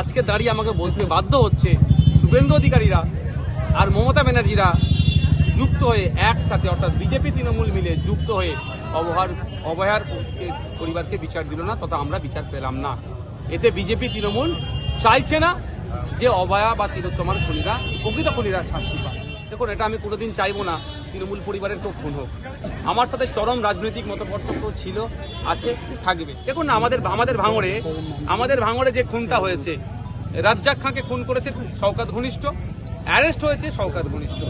আজকে দাঁড়িয়ে আমাকে বলতে বাধ্য হচ্ছে শুভেন্দু অধিকারীরা আর মমতা ব্যানার্জিরা যুক্ত হয়ে একসাথে, অর্থাৎ বিজেপি, তৃণমূল মিলে যুক্ত হয়ে অবহার অবহার পরিবারকে বিচার দিল না, তথা আমরা বিচার পেলাম না। এতে বিজেপি, তৃণমূল চাইছে না যে অবয়া বা তিলোত্তমার খুনিরা, প্রকৃত খুনিরা শাস্তি পায় দেখুন, এটা আমি কোনোদিন চাইব না, তৃণমূল পরিবারের কেউ খুন হোক। আমার সাথে চরম রাজনৈতিক মতপার্থক্য ছিল, আছে, থাকবে। দেখুন না, আমাদের আমাদের ভাঙড়ে আমাদের ভাঙড়ে যে খুনটা হয়েছে, রাজ্জাক খাঁকে খুন করেছে শওকাত ঘনিষ্ঠ, অ্যারেস্ট হয়েছে শওকাত ঘনিষ্ঠ।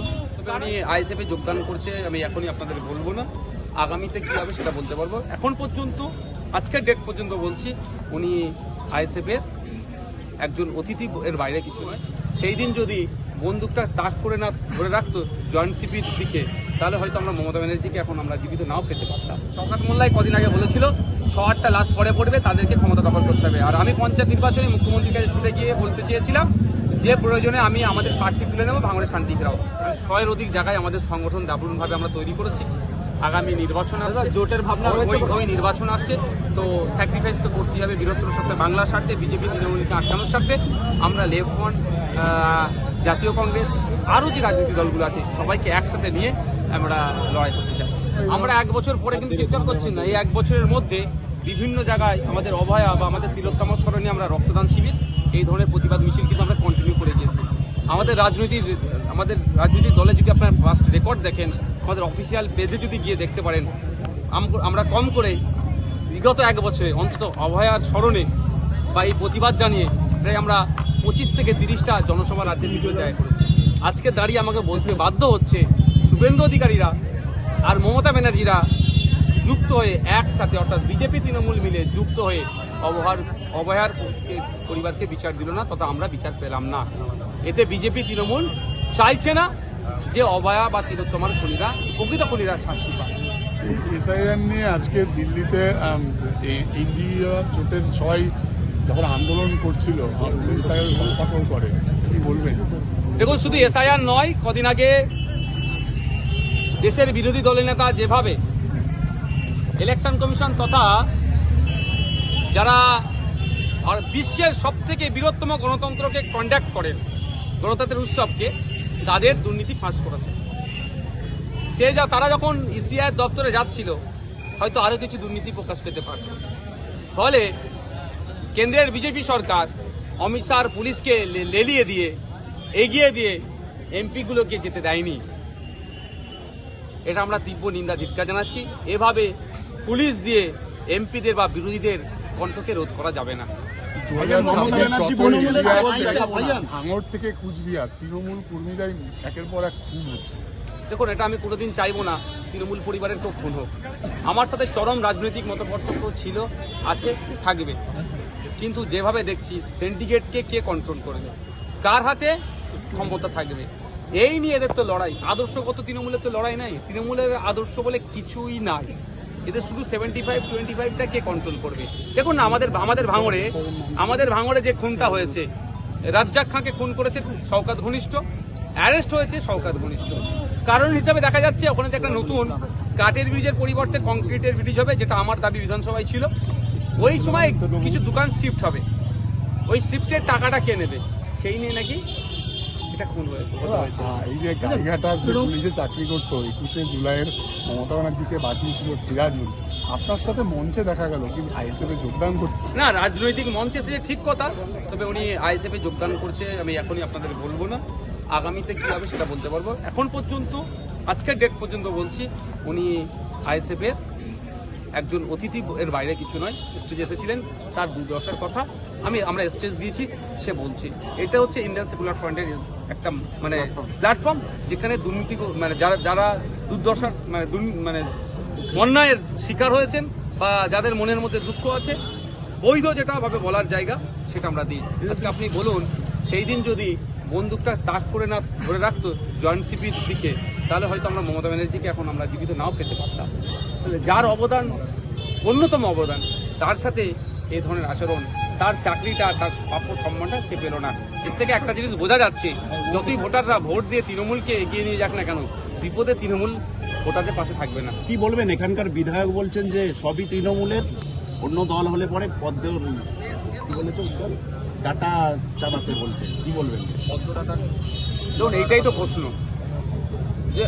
উনি আইএসএফ যোগদান করছে, আমি এখনই আপনাদের বলব না। আগামীতে কী হবে সেটা বলতে পারব। এখন পর্যন্ত, আজকের ডেট পর্যন্ত বলছি, উনি আইএসএফ এর একজন অতিথি এর বাইরে কিছু নয়। সেই দিন যদি বন্দুকটা তাক করে না ধরে রাখতো জয়েন্ট সিপির দিকে, তাহলে হয়তো আমরা মমতা ব্যানার্জিকে এখন আমরা জীবিত নাও পেতে পারতাম। শওকাত মোল্লাই কদিন আগে বলেছিল, ছ আটটা লাশ পরে পড়বে, তাদেরকে ক্ষমতা দখল করতে হবে। আর আমি পঞ্চায়েত নির্বাচনে মুখ্যমন্ত্রীর কাছে ছুটে গিয়ে বলতে চেয়েছিলাম যে, প্রয়োজনে আমি আমাদের প্রার্থী তুলে নেব, ভাঙড়ে শান্তি ফেরাও। আমি শয়ের অধিক জায়গায় আমাদের সংগঠন দারুণভাবে আমরা তৈরি করেছি। আগামী নির্বাচন আসছে। জোটের ভাবনা ওই নির্বাচন আসছে। তো স্যাক্রিফাইস তো করতেই হবে। বৃহত্তর স্বার্থে বাংলার স্বার্থে বিজেপি তৃণমূলকে আটকানোর স্বার্থে। আমরা লেফট ফ্রন্ট জাতীয় কংগ্রেস আরও যে রাজনৈতিক দলগুলো আছে সবাইকে একসাথে নিয়ে আমরা লড়াই করতে চাই। আমরা এক বছর পরে কিন্তু চিৎকার করছি না। এই এক বছরের মধ্যে বিভিন্ন জায়গায় আমাদের অভয়া বা আমাদের তিলোত্তমা স্মরণে আমরা রক্তদান শিবির এই ধরনের প্রতিবাদ মিছিল কিন্তু আমরা আমাদের রাজনৈতিক আমাদের রাজনৈতিক দলে যদি আপনার ফার্স্ট রেকর্ড দেখেন, আমাদের অফিসিয়াল পেজে যদি গিয়ে দেখতে পারেন আমরা কম করে বিগত এক বছরে অন্তত অভয়ার স্মরণে বা এই প্রতিবাদ জানিয়ে প্রায় আমরা পঁচিশ থেকে তিরিশটা জনসভা রাজ্যের ভিতরে জায়গা করেছি। আজকে দাঁড়িয়ে আমাকে বলতে বাধ্য হচ্ছে শুভেন্দু অধিকারীরা আর মমতা ব্যানার্জিরা যুক্ত হয়ে একসাথে, অর্থাৎ বিজেপি, তৃণমূল মিলে যুক্ত হয়ে অবহার অবহার পরিবারকে বিচার দিল না তথা আমরা বিচার পেলাম না। এতে বিজেপি তৃণমূল চাইছে না যে অভয়া বা তিলোত্তমার খুনিরা প্রকৃত খুনিরা শাস্তি পায় এসআইআর নিয়ে আজকে দিল্লিতে ইন্ডিয়া জোটের সবাই যখন আন্দোলন করছিল পুলিশ তাকে ধরপাকড় করে কি বলবেন? দেখুন শুধু এসআইআর নয় কদিন আগে দেশের বিরোধী দলের নেতা যেভাবে ইলেকশন কমিশন তথা যারা বিশ্বের সব থেকে বৃহত্তম গণতন্ত্রকে কন্ডাক্ট করেন গণতন্ত্রের উৎসবকে তাদের দুর্নীতি ফাঁস করেছে। সে যা, তারা যখন ইসিআই দপ্তরে যাচ্ছিল, হয়তো আরও কিছু দুর্নীতি প্রকাশ পেতে পারত। ফলে কেন্দ্রের বিজেপি সরকার অমিত শাহ পুলিশকে লেলিয়ে দিয়ে, এগিয়ে দিয়ে এমপিগুলোকে যেতে দেয়নি। এটা আমরা তীব্র নিন্দা ধিক্কার জানাচ্ছি। এভাবে পুলিশ দিয়ে এমপিদের বা বিরোধীদের কণ্ঠকে রোধ করা যাবে না। ভাঙড় থেকে কুচবিহার তৃণমূল কর্মীরাই একের পর এক খুন হচ্ছে। দেখুন এটা আমি কোনোদিন চাইব না তৃণমূল পরিবারের কেউ খুন হোক। আমার সাথে চরম রাজনৈতিক মতপার্থক্য ছিল আছে থাকবে। কিন্তু যেভাবে দেখছি সিন্ডিকেটকে কে কন্ট্রোল করবে কার হাতে? ক্ষমতা থাকবে। এই নিয়ে এদের তো লড়াই। আদর্শগত তৃণমূলের তো লড়াই নাই। তৃণমূলের আদর্শ বলে কিছুই নাই। এদের শুধু সেভেন্টি ফাইভ টোয়েন্টি ফাইভটা কে কন্ট্রোল করবে? দেখুন না, আমাদের আমাদের ভাঙড়ে আমাদের ভাঙড়ে যে খুনটা হয়েছে, রাজ্জাক খাঁকে খুন করেছে শওকাত ঘনিষ্ঠ অ্যারেস্ট হয়েছে শওকাত ঘনিষ্ঠ। কারণ হিসাবে দেখা যাচ্ছে, ওখানে যে একটা নতুন কাঠের ব্রিজের পরিবর্তে কংক্রিটের ব্রিজ হবে, যেটা আমার দাবি বিধানসভায় ছিল। ওই সময় কিছু দোকান শিফট হবে। ওই শিফটের টাকাটা কে নেবে? সেই নিয়ে নাকি এটা খুন হয়ে কথা এই যে গাইঘাটার যে পুলিশে চাকরি করতো একুশে জুলাইয়ের মমতা ব্যানার্জিকে বাঁচিয়েছিল সিরাজুল। আপনার সাথে মঞ্চে দেখা গেল আইএসএফ এ যোগদান করছে? না রাজনৈতিক মঞ্চে ঠিক কথা তবে উনি আইএসএফ এ যোগদান করছে আমি এখনই আপনাদের বলব না। আগামীতে কি হবে সেটা বলতে পারব। এখন পর্যন্ত আজকের ডেট পর্যন্ত বলছি উনি আইএসএফ এর একজন অতিথি এর বাইরে কিছু নয় স্টেজে এসেছিলেন তার দুর্দশার কথা। আমি আমরা স্টেজ দিয়েছি সে বলছি। এটা হচ্ছে ইন্ডিয়ান সেকুলার ফ্রন্টের একটা মানে প্ল্যাটফর্ম যেখানে দুর্নীতি মানে যারা যারা দুর্দশার মানে মানে অন্যায়ের শিকার হয়েছেন বা যাদের মনের মধ্যে দুঃখ আছে, বৈধ যেটা ভাবে বলার জায়গা, সেটা আমরা দিই। আজকে আপনি বলুন, সেই দিন যদি বন্দুকটা তাক করে না, ধরে রাখতো জয়েন্ট সিপির দিকে, তাহলে হয়তো আমরা মমতা ব্যানার্জিকে এখন আমরা জীবিত নাও পেতে পারতাম। যার অবদান, অন্যতম অবদান, তার সাথে এই ধরনের আচরণ তার চাকরিটা তার প্রাপ্য সম্মানটা সে পেল না। এর থেকে একটা জিনিস বোঝা যাচ্ছে যতই ভোটাররা ভোট দিয়ে তৃণমূলকে এগিয়ে নিয়ে যাক না কেন বিপদে তৃণমূল ভোটারদের পাশে থাকবে না। কি বলবেন? এখানকার বিধায়ক বলছেন যে সবই তৃণমূলের অন্য দল হলে পরে পদ্মেও কি বলেছে উত্তর ডাটা চালাতে বলছে কি বলবেন? ধরুন এইটাই তো প্রশ্ন। যে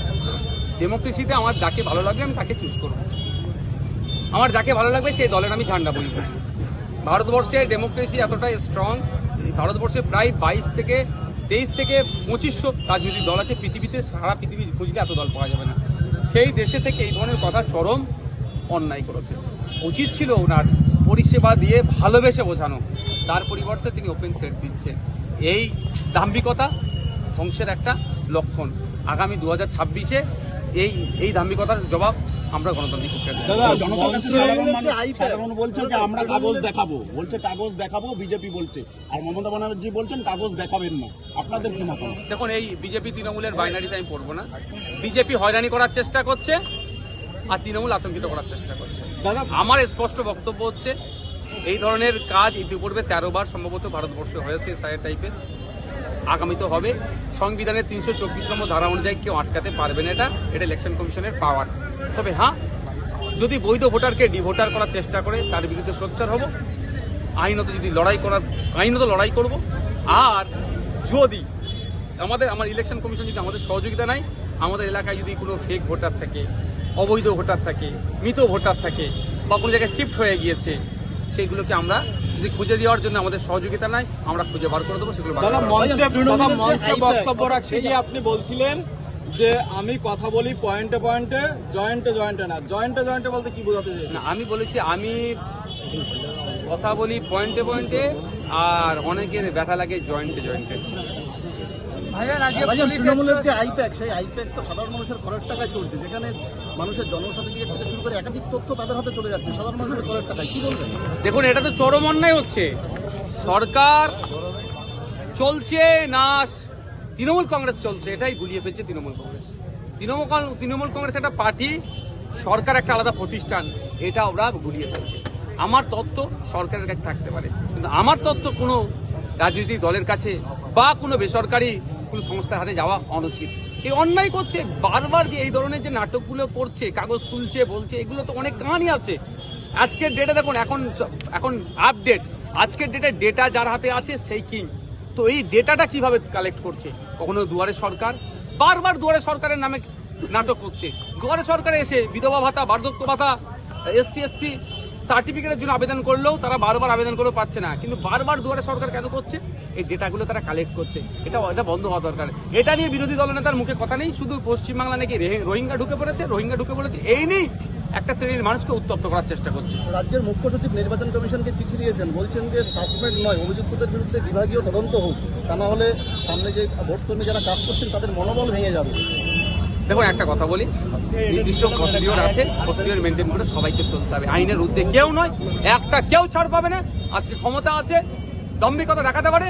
ডেমোক্রেসিতে আমার যাকে ভালো লাগবে আমি তাকে চুজ করব। আমার যাকে ভালো লাগবে সেই দলের আমি ঝান্ডা বলব ভারতবর্ষে ডেমোক্রেসি এতটাই স্ট্রং ভারতবর্ষে প্রায় বাইশ থেকে তেইশ থেকে পঁচিশশো রাজনৈতিক দল আছে। পৃথিবীতে সারা পৃথিবী খুঁজলে এত দল পাওয়া যাবে না। সেই দেশে থেকে এই ধরনের কথা চরম অন্যায় করেছে। উচিত ছিল ওনার পরিষেবা দিয়ে ভালোবেসে বোঝানো। তার পরিবর্তে তিনি ওপেন থ্রেড দিচ্ছে এই দাম্ভিকতা ধ্বংসের একটা লক্ষণ। আগামী দু হাজার ছাব্বিশে এই এই দাম্ভিকতার জবাব আমরা গণতান্ত্রিক প্রক্রিয়া দেব। দাদা জনতার কাছে সাধারণ মানুষ সাধারণ বলছে যে আমরা কাগজ দেখাবো। বলছে কাগজ দেখাবো বিজেপি বলছে। আর মমতা ব্যানার্জি বলছেন কাগজ দেখাবেন না। আপনাদের কি মতামত? দেখুন এই বিজেপি তৃণমূলের বাইনারিতে আমি পড়ব না। বিজেপি হয়রানি করার চেষ্টা করছে আর তৃণমূল আতঙ্কিত করার চেষ্টা করছে। আমার স্পষ্ট বক্তব্য হচ্ছে এই ধরনের কাজ ইতিপূর্বে তেরো বার সম্ভবত ভারতবর্ষে হয়েছে সাইড টাইপের আগামী তো হবে। সংবিধানের তিনশো চব্বিশ নম্বর ধারা অনুযায়ী কেউ আটকাতে পারবে না এটা। এটা ইলেকশন কমিশনের পাওয়ার তবে হ্যাঁ যদি বৈধ ভোটারকে ডিভোটার করার চেষ্টা করে, তার বিরুদ্ধে সোচ্চার হব। আইনত যদি লড়াই করার, আইনত লড়াই করব। আর যদি আমাদের, আমার ইলেকশন কমিশন যদি আমাদের সহযোগিতা নাই আমাদের এলাকায় যদি কোনো ফেক ভোটার থাকে, অবৈধ ভোটার থাকে, মৃত ভোটার থাকে, বা কোনো জায়গায় শিফট হয়ে গিয়েছে, সেইগুলোকে আমরা যদি খুঁজে দেওয়ার জন্য আমাদের সহযোগিতা নাই, আমরা খুঁজে বার করে দেবো, সেগুলো বক্তব্য গিয়ে আপনি বলছিলেন যে আমি কথা বলি পয়েন্টে পয়েন্টে জয়েন্টে জয়েন্টে না। জয়েন্টে জয়েন্টে বলতে কি বোঝাতে না আমি বলেছি আমি কথা বলি পয়েন্টে পয়েন্টে আর অনেকের ব্যথা লাগে জয়েন্টে জয়েন্টে ভাইজান তৃণমূলের যে আইপ্যাক সেই আইপ্যাক তো সাধারণ মানুষের করের টাকায় চলছে যেখানে মানুষের জন্ম সার্টিফিকেট থেকে শুরু করে একাধিক তথ্য তাদের হাতে চলে যাচ্ছে সাধারণ মানুষের করের টাকায় কি বলবেন? দেখুন এটা তো চরম অন্যায় হচ্ছে। সরকার চলছে না তৃণমূল কংগ্রেস চলছে, এটাই গুলিয়ে ফেলছে তৃণমূল কংগ্রেস। তৃণমূল তৃণমূল কংগ্রেস একটা পার্টি, সরকার একটা আলাদা প্রতিষ্ঠান, এটা ওরা গুলিয়ে ফেলছে। আমার তত্ত্ব সরকারের কাছে থাকতে পারে। কিন্তু আমার তত্ত্ব কোনো রাজনৈতিক দলের কাছে বা কোনো বেসরকারি কোনো সংস্থার হাতে যাওয়া অনুচিত। এই অন্যায় করছে, বারবার যে এই ধরনের যে নাটকগুলো করছে, কাগজ তুলছে, বলছে, এগুলো তো অনেক কাহানি আছে। আজকের ডেটে দেখুন, এখন এখন আপডেট আজকের ডেটে ডেটা যার হাতে আছে, সেই কিং তো এই ডেটাটা কীভাবে কালেক্ট করছে? কখনো দুয়ারে সরকার? বারবার দুয়ারে সরকারের নামে নাটক করছে দুয়ারে সরকারে এসে বিধবা ভাতা, বার্ধক্য ভাতা এসটি এসসি সার্টিফিকেটের জন্য আবেদন করলেও তারা বারবার আবেদন করেও পাচ্ছে না। কিন্তু বারবার দুয়ারে সরকার কেন করছে? এই ডেটাগুলো তারা কালেক্ট করছে। এটা এটা বন্ধ হওয়া দরকার। এটা নিয়ে বিরোধী দলনেতার মুখে কথা নেই। শুধু পশ্চিমবাংলা নাকি রোহিঙ্গা ঢুকে পড়েছে, রোহিঙ্গা ঢুকে পড়েছে এই নিয়ে একটা শ্রেণির মানুষকে উত্তপ্ত করার চেষ্টা করছে। রাজ্যের মুখ্য সচিব নির্বাচন কমিশনকে চিঠি দিয়েছেন বলছেন যে সাসপেন্ড নয় অভিযুক্তদের বিরুদ্ধে বিভাগীয় তদন্ত হোক। তা না হলে সামনে যে ভোটকর্মী যারা কাজ করছেন তাদের মনোবল ভেঙে যাবে। দেখুন একটা কথা বলি নির্দিষ্ট প্রসিডিওর আছে প্রসিডিওর মেনটেন করে সবাইকে চলতে হবে। আইনের ঊর্ধ্বে কেউ নয় একটা কেউ ছাড় পাবে না। আজকে ক্ষমতা আছে দম্ভিকতা দেখাতে পারে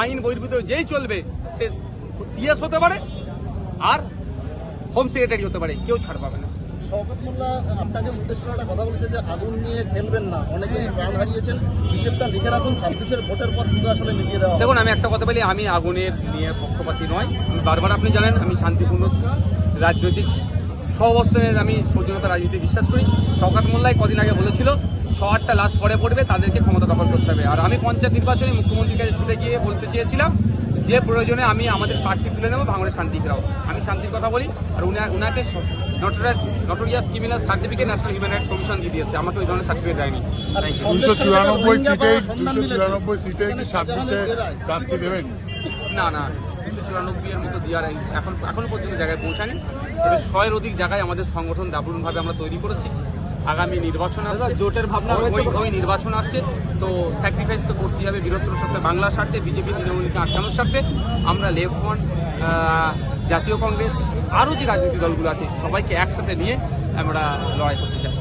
আইন বহির্ভূত যেই চলবে সে সিএস হতে পারে আর হোম সেক্রেটারি হতে পারে কেউ ছাড় পাবে না। শওকত মোল্লা আপনাকে একটা কথা যে আগুন নিয়ে না। অনেকেরই প্রাণ হারিয়েছেন। হিসেবটা ভোটের পর দেখুন, আমি একটা কথা বলি, আমি আগুনের নিয়ে পক্ষপাতী নয়। আমি বারবার আপনি জানেন, আমি শান্তিপূর্ণ রাজনৈতিক সহবস্থানের আমি সৌজন্যতা রাজনীতি বিশ্বাস করি। শওকাত মোল্লাই কদিন আগে বলেছিল, ছ আটটা লাশ পরে পড়বে, তাদেরকে ক্ষমতা দখল করতে হবে। আর আমি পঞ্চায়েত নির্বাচনে মুখ্যমন্ত্রীর কাছে ছুটে গিয়ে বলতে চেয়েছিলাম যে প্রয়োজনে আমি আমাদের প্রার্থী তুলে নেব ভাঙড়ে শান্তি ফেরাও। আমি শান্তির কথা বলি আর উনি উনাকে notorious notorious criminal certificate national human rights commission দিয়ে দিয়েছে। আমাকে ওই ধরনের সার্টিফিকেট দেয়নি. দুশো চুরানব্বই সিটে দুশো। চুরানব্বই সিটে ছাব্বিশে প্রার্থী দেবেন। না না দুশো চুরানব্বই এর মতো দেওয়ার এখন এখনও পর্যন্ত জায়গায় পৌঁছায়নি। তবে ছয়ের অধিক জায়গায় আমাদের সংগঠন দারুণভাবে আমরা তৈরি করেছি। আগামী নির্বাচন আসছে। জোটের ভাবনা ওই- ওই নির্বাচন আসছে। তো স্যাক্রিফাইস তো করতেই হবে। বীরত্বর স্বার্থে বাংলার স্বার্থে বিজেপি তৃণমূলকে আটকানোর স্বার্থে। আমরা লেফট ফ্রন্ট জাতীয় কংগ্রেস আরও যে রাজনৈতিক দলগুলো আছে সবাইকে একসাথে নিয়ে আমরা লড়াই করতে চাই।